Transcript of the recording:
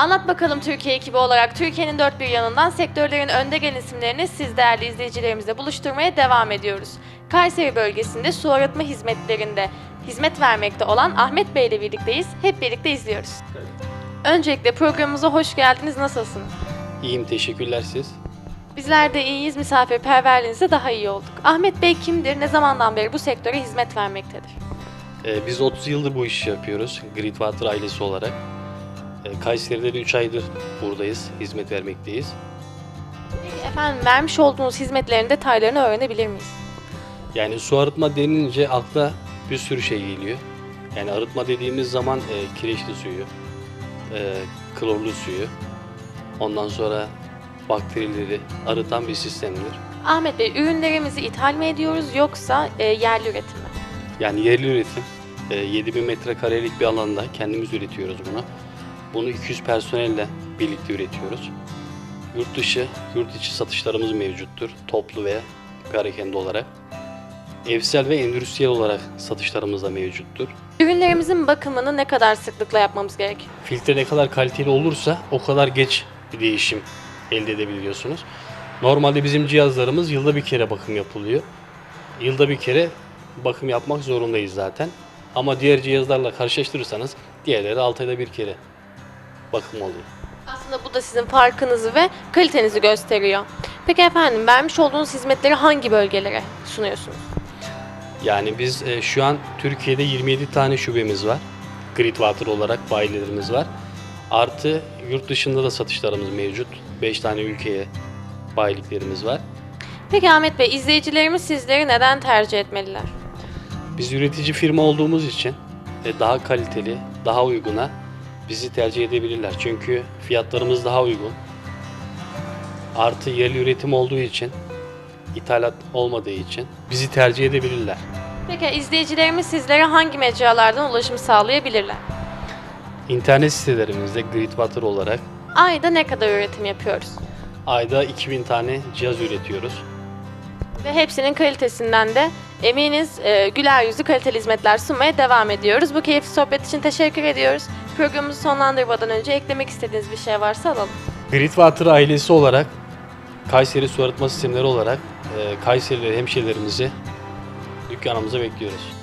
Anlat bakalım Türkiye ekibi olarak Türkiye'nin dört bir yanından sektörlerin önde gelen isimlerini siz değerli izleyicilerimizle buluşturmaya devam ediyoruz. Kayseri bölgesinde su arıtma hizmetlerinde hizmet vermekte olan Ahmet Bey ile birlikteyiz. Hep birlikte izliyoruz. Öncelikle programımıza hoş geldiniz. Nasılsınız? İyiyim teşekkürler siz. Bizler de iyiyiz. Misafirperverliğinizde daha iyi olduk. Ahmet Bey kimdir? Ne zamandan beri bu sektöre hizmet vermektedir? Ee, biz 30 yıldır bu işi yapıyoruz Gridwater ailesi olarak. Ee, Kayseri'de de 3 aydır buradayız, hizmet vermekteyiz. Efendim vermiş olduğunuz hizmetlerin detaylarını öğrenebilir miyiz? Yani su arıtma denilince akla bir sürü şey geliyor. Yani arıtma dediğimiz zaman e, kireçli suyu, e, klorlu suyu, ondan sonra bakterileri arıtan bir sistemdir. Ahmet Bey, ürünlerimizi ithal mi ediyoruz yoksa e, yerli üretim mi? Yani yerli üretim. E, 7000 metrekarelik bir alanda kendimiz üretiyoruz bunu. Bunu 200 personelle birlikte üretiyoruz. Yurt dışı, yurt içi satışlarımız mevcuttur. Toplu ve perakende olarak. Evsel ve endüstriyel olarak satışlarımız da mevcuttur. Ürünlerimizin bakımını ne kadar sıklıkla yapmamız gerek? Filtre ne kadar kaliteli olursa o kadar geç bir değişim elde edebiliyorsunuz. Normalde bizim cihazlarımız yılda bir kere bakım yapılıyor. Yılda bir kere bakım yapmak zorundayız zaten. Ama diğer cihazlarla karşılaştırırsanız diğerleri 6 ayda bir kere bakım oluyor. Aslında bu da sizin farkınızı ve kalitenizi gösteriyor. Peki efendim, vermiş olduğunuz hizmetleri hangi bölgelere sunuyorsunuz? Yani biz e, şu an Türkiye'de 27 tane şubemiz var. Gridwater olarak bayilerimiz var. Artı yurt dışında da satışlarımız mevcut. 5 tane ülkeye bayiliklerimiz var. Peki Ahmet Bey, izleyicilerimiz sizleri neden tercih etmeliler? Biz üretici firma olduğumuz için e, daha kaliteli, daha uyguna bizi tercih edebilirler. Çünkü fiyatlarımız daha uygun. Artı yerli üretim olduğu için, ithalat olmadığı için bizi tercih edebilirler. Peki izleyicilerimiz sizlere hangi mecralardan ulaşım sağlayabilirler? İnternet sitelerimizde Gridwater olarak Ayda ne kadar üretim yapıyoruz? ayda 2000 tane cihaz üretiyoruz. Ve hepsinin kalitesinden de eminiz e, güler yüzlü kaliteli hizmetler sunmaya devam ediyoruz. Bu keyifli sohbet için teşekkür ediyoruz. Programımızı sonlandırmadan önce eklemek istediğiniz bir şey varsa alalım. Gridwater ailesi olarak Kayseri Su Arıtma Sistemleri olarak e, Kayserileri hemşehrilerimizi dükkanımıza bekliyoruz.